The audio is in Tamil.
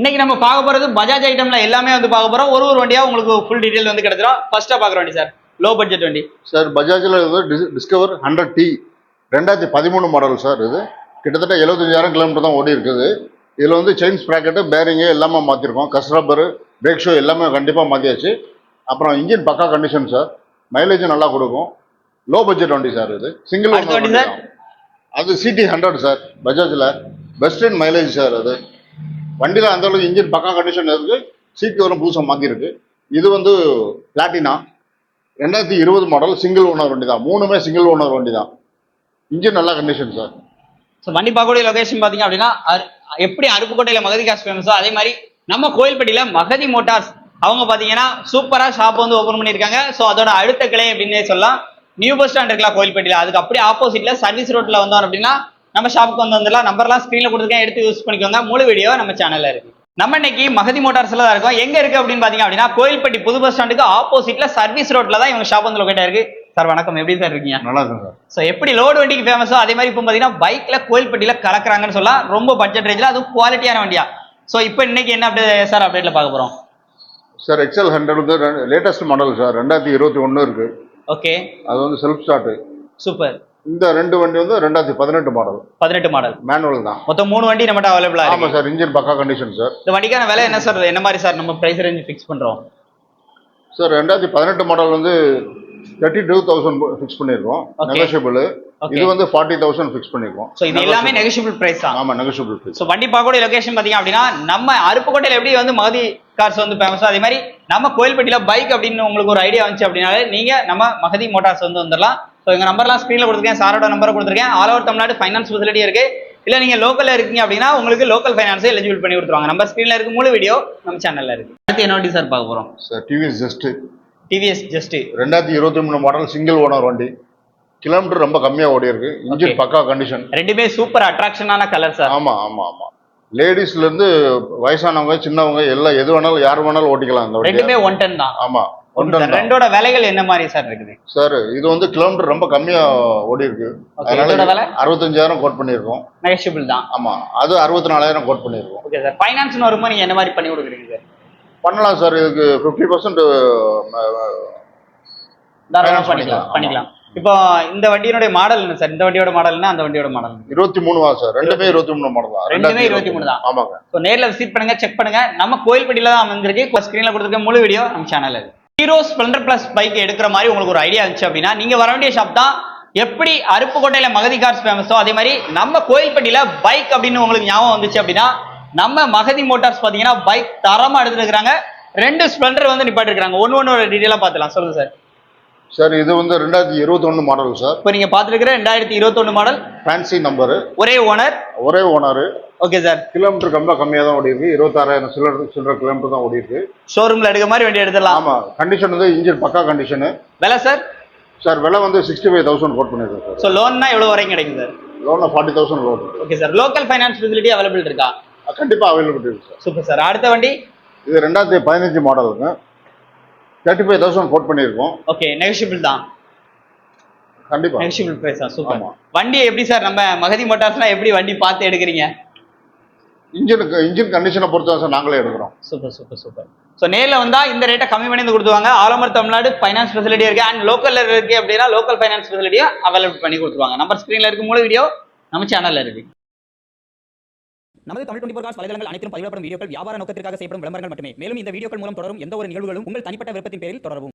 இன்னைக்கு நம்ம பார்க்க போறது பஜாஜ் ஐட்டம்ல எல்லாமே வந்து பார்க்க போறோம். ஒரு ஒரு வண்டியா உங்களுக்கு ஃபுல் டீடைல் வந்து கிடைச்சிரும். ஃபர்ஸ்டா பாக்குற வண்டி சார் லோ பட்ஜெட் வண்டி. சார் பஜாஜில் டிஸ்கவர் ஹண்ட்ரட் டி ரெண்டாயிரத்தி பதிமூணு மாடல் சார் இது. கிட்டத்தட்ட எழுபத்தஞ்சாயிரம் கிலோமீட்டர் தான் ஓடி இருக்குது. இதில் வந்து செயின் ஸ்ப்ராக்கெட்டு பேரிங்கு எல்லாமே மாற்றிருக்கோம் கஸ் ரப்பரு பிரேக் ஷோ எல்லாமே கண்டிப்பாக மாற்றியாச்சு அப்புறம் இன்ஜின் பக்கா கண்டிஷன் சார் மைலேஜும் நல்லா கொடுக்கும். லோ பட்ஜெட் வண்டி சார் இது. சிங்கிள்? அது சிடி ஹண்ட்ரட் சார் பஜாஜில். பெஸ்ட் இன் மைலேஜ் சார் அது. வண்டியில் அந்த அளவுக்கு இன்ஜின் பக்கா கண்டிஷன் இருக்குது சீட் வரும் புதுசாக மாற்றிருக்கு இது வந்து பிளாட்டினா ரெண்டாயிரத்தி இருபது மாடல் சிங்கிள் ஓனர் வண்டி தான் மூணுமே சிங்கிள் ஓனர் வண்டி தான் இன்ஜின் நல்ல கண்டிஷன் சார் ஸோ வண்டி பார்க்கக்கூடிய லொகேஷன் பார்த்தீங்க அப்படின்னா எப்படி அருப்புக்கோட்டையில் மகதி காசு ஃபேமஸோ அதே மாதிரி நம்ம கோயில்பட்டியில் மகதி மோட்டார்ஸ் அவங்க பார்த்தீங்கன்னா சூப்பராக ஷாப் வந்து ஓப்பன் பண்ணியிருக்காங்க. ஸோ அதோட அடுத்த கிளை அப்படின்னே சொல்லலாம். நியூ பஸ் ஸ்டாண்ட் இருக்கலாம் கோயில்பட்டியில். அதுக்கு அப்படியே ஆப்போசிட்டில் சர்வீஸ் ரோட்டில் வந்தோம் அப்படின்னா நம்ம ஷாப்புக்கு வந்து வந்துடலாம். நம்பர்லாம் ஸ்க்ரீன்ல கொடுத்துருக்கேன். எடுத்து யூஸ் பண்ணிக்கோங்க. முழு வீடியோ நம்ம சேனல்ல இருக்கு. நம்ம இன்னைக்கு மகதி மோட்டார்ஸ்ல தான் இருக்கோம். எங்க இருக்கு அப்படின்னு பாத்தீங்க அப்படின்னா கோயில்பட்டி புது பஸ் ஸ்டாண்டுக்கு ஆப்போசிட்ல சர்வீஸ் ரோட்ல தான் இவங்க ஷாப் வந்து லொகேட் இருக்கு சார் வணக்கம். எப்படி சார் இருக்கீங்க? நல்லா இருக்கும் சார் ஸோ எப்படி லோடு வண்டிக்கு ஃபேமஸோ அதே மாதிரி இப்போ பார்த்தீங்கன்னா பைக்ல கோயில்பட்டியில கலக்குறாங்கன்னு சொல்லலாம். ரொம்ப பட்ஜெட் ரேஞ்சில் அதுவும் குவாலிட்டியான வண்டியா? ஸோ இப்போ இன்னைக்கு என்ன அப்டேட் சார் அப்டேட்ல பார்க்க போறோம்? சார் எக்ஸல் ஹண்ட்ரட் வந்து லேட்டஸ்ட் மாடல் சார் ரெண்டாயிரத்தி இருபத்தி ஒன்று இருக்கு. ஓகே அது வந்து செல்ஃப் ஸ்டார்ட் சூப்பர் இந்த ரெண்டு வண்டி வந்து ரெண்டாயிரத்தி பதினெட்டு மாடல் பதினெட்டு மாடல் மேனுவல் தான். மொத்தம் மூணு வண்டி நம்மகிட்ட அவைலபிளா இருக்கு. சார் இன்ஜின் பக்கா கண்டிஷன் சார். இந்த வண்டிக்கான விலை என்ன சார்? என்ன மாதிரி சார் நம்ம பிரைஸ் ரேஞ்ச் ஃபிக்ஸ் பண்றோம்? சார் ரெண்டாயிரத்தி பதினெட்டு மாடல் வந்து தேர்ட்டி டூ தௌசண்ட் ஃபிக்ஸ் பண்ணியிருக்கோம் Okay. நெகோஷியபிள். இது வந்து ஃபார்ட்டி தௌசண்ட் ஃபிக்ஸ் பண்ணியிருக்கோம் ஸோ இது எல்லாமே நெகோஷியபிள் பிரைஸ் தான். ஆமாம் நெகோஷியபிள் ஃபிக்ஸ் ஸோ வண்டி பார்க்கக்கூடிய லொகேஷன் பார்த்தீங்க அப்படின்னா நம்ம அருப்புக்கோட்டையில் எப்படி வந்து மகதி கார்ஸ் வந்து ஃபேமஸோ அதே மாதிரி நம்ம கோயில்பட்டியில் பைக் அப்படின்னு உங்களுக்கு ஒரு ஐடியா வந்துச்சு அப்படின்னாலே நீங்கள் நம்ம மகதி மோட்டார்ஸ் வந்து வந்துடலாம். ஸோ எங்கள் நம்பர்லாம் ஸ்க்ரீனில் கொடுத்துருக்கேன். சாரோட நம்பரை கொடுத்துருக்கேன். All over Tamil Nadu finance facility இருக்கு. இல்லை நீங்கள் லோக்கலில் இருக்கீங்க அப்படின்னா உங்களுக்கு லோக்கல் ஃபைனான்ஸே எலிஜிபிள் பண்ணி கொடுத்துருவாங்க. நம்ம ஸ்க்ரீனில் இருக்கு முழு வீடியோ நம்ம சேனலில் இருக்கு. அடுத்து என்ன சார் பார்க்க போகிறோம் sir TVS just TVS just ரெண்டாயிரத்தி இருபத்தி மூணு மாடல் சிங்கிள் ஓனர் வண்டி. கிலோமீட்டர் ரொம்ப கம்மியாக ஓடி இருக்கு. இன்ஜின். பக்கா கண்டிஷன் ரெண்டுமே சூப்பர் அட்ராக்ஷனான கலர் சார் ஆமா ஆமா ஆமா. லேடிஸ்ல இருந்து வயசானவங்க சின்னவங்க எல்லாம் எது வேணாலும் யார் வேணாலும் ஓட்டிக்கலாம் அந்த ரெண்டுமே ஒன் டென் தான். ஆமா. ரெண்டோட விலைகள் என்ன மாதிரி சார் இருக்குது? சார் இது வந்து கிலோமீட்டர் ரொம்ப கம்மியா ஓடி இருக்கு அதனால? அறுபத்தஞ்சாயிரம் கோட் பண்ணியிருக்கோம். நெகோஷியபிள் தான். ஆமா அது அறுபத்தி நாலாயிரம் கோட் பண்ணியிருக்கோம். Okay sir. ஃபைனான்ஸ்னு வரும்போது நீங்கள் என்ன மாதிரி பண்ணி கொடுக்குறீங்க சார்? பண்ணலாம் சார் இதுக்கு ஃபிஃப்டி பர்சன்ட் தாராளமா Finance பண்ணிக்கலாம். பண்ணிக்கலாம், இப்போ இந்த வண்டியினுடைய மாடல் என்ன சார்? இந்த வண்டியோட மாடல்னா அந்த வண்டியோட மாடல் இருபத்தி மூணு தான் சார். ரெண்டுமே இருபத்தி மூணு. மாடல் தான். ரெண்டுமே ரெண்டாயிரத்தி 23 தான். ஆமாங்க. ஸோ நேர்ல விசிட் பண்ணுங்க செக் பண்ணுங்க. நம்ம கோயில்பட்டியில தான் அமைஞ்சிருக்கு ஸ்க்ரீன்ல கொடுத்துருக்க முழு வீடியோ நம்ம சேனல்ல இருக்கு. ஹீரோ ஸ்ப்ளெண்டர் பிளஸ் பைக் எடுக்கிற மாதிரி உங்களுக்கு ஒரு ஐடியா இருந்துச்சு அப்படின்னா நீங்க வர வேண்டிய ஷாப் தான் எப்படி அருப்புக்கோட்டையில மகதி கார்ஸ் ஃபேமஸோ அதே மாதிரி நம்ம கோயில்பட்டியில பைக் அப்படின்னு உங்களுக்கு ஞாபகம் வந்துச்சு அப்படின்னா நம்ம மகதி மோட்டார்ஸ் பாத்தீங்கன்னா பைக் தரமா எடுத்துருக்காங்க ரெண்டு ஸ்ப்ளெண்டர் வந்து நிப்பாட்டி இருக்காங்க ஒன்னு ஒன்னோட டீட்டெயிலா பார்த்துலாம் சொல்லுங்க சார் சார் இது வந்து ரெண்டாயிரத்தி இருபத்தி ஒன்று மாடல் சார் இப்போ நீங்க பார்த்துருக்கிற ரெண்டாயிரத்தி இருபத்தொன்னு மாடல் ஃபேன்சி நம்பரு ஒரே ஓனர் ஒரே ஓனரு ஓகே சார் கிலோமீட்டர் ரொம்ப கம்மியாக தான் ஓடி இருக்கு இருபத்தாறாயிரம் சில்லர் சில்லற கிலோமீட்டர் தான் ஓடி இருக்கு ஷோரூம்ல எடுக்க மாதிரி வண்டி எடுத்துடலாம். ஆமா. கண்டிஷன் வந்து இன்ஜின் பக்கா கண்டிஷனு விலை சார் சார் விலை வந்து சிக்ஸ்டி ஃபைவ் தௌசண்ட் கோட் பண்ணிருக்கேன் சார் ஸோ லோன்னா எவ்வளோ வரைக்கும் கிடைக்கும் sir லோனில் forty thousand loan okay sir local finance facility available இருக்கா? கண்டிப்பாக அவைலபிலிட்டி இருக்கு சார் சூப்பர் சார் அடுத்த வண்டி? இது ரெண்டாயிரத்தி பதினஞ்சு மாடலுங்க தேர்ட்டி ஃபைவ் தௌசண்ட் கோட் பண்ணியிருக்கோம். ஓகே நெகோஷியபிள் தான். கண்டிப்பாக நெகோஷியபிள் பிரைஸ் தான் சூப்பர். வண்டி எப்படி சார் நம்ம மகதி மோட்டார்ஸ்லாம் எப்படி வண்டி பார்த்து எடுக்கிறீங்க? இன்ஜினுக்கு இன்ஜின் கண்டிஷனை பொறுத்து தான் சார் நாங்களே எடுக்கிறோம். Super super super. ஸோ நேரில் வந்தா இந்த ரேட்டை கம்மி பண்ணி வந்து கொடுத்துருவாங்க. All over Tamil Nadu finance facility இருக்கு. அண்ட் லோக்கல்ல இருக்கு அப்படின்னா லோக்கல் ஃபைனான்ஸ் ஃபெசிலிட்டியும் அவைலபிள் பண்ணி கொடுத்துருவாங்க. நம்பர் ஸ்க்ரீன்ல இருக்கு மூணு வீடியோ நம்ம சேனல்ல இருக்கு. நமது தமிழ் டுவெண்டி ஃபோர் வலைதளங்கள் அனைத்தும் பதிவிடப்படும் வீடியோக்கள் வியாபார நோக்கத்திற்காக செய்யப்படும் விளம்பரங்கள் மட்டுமே. மேலும் இந்த வீடியோக்கள் மூலம் தொடரும் எந்த ஒரு நிகழ்வுகளும் உங்கள் தனிப்பட்ட விருப்பத்தின் பேரில் தொடரவும்.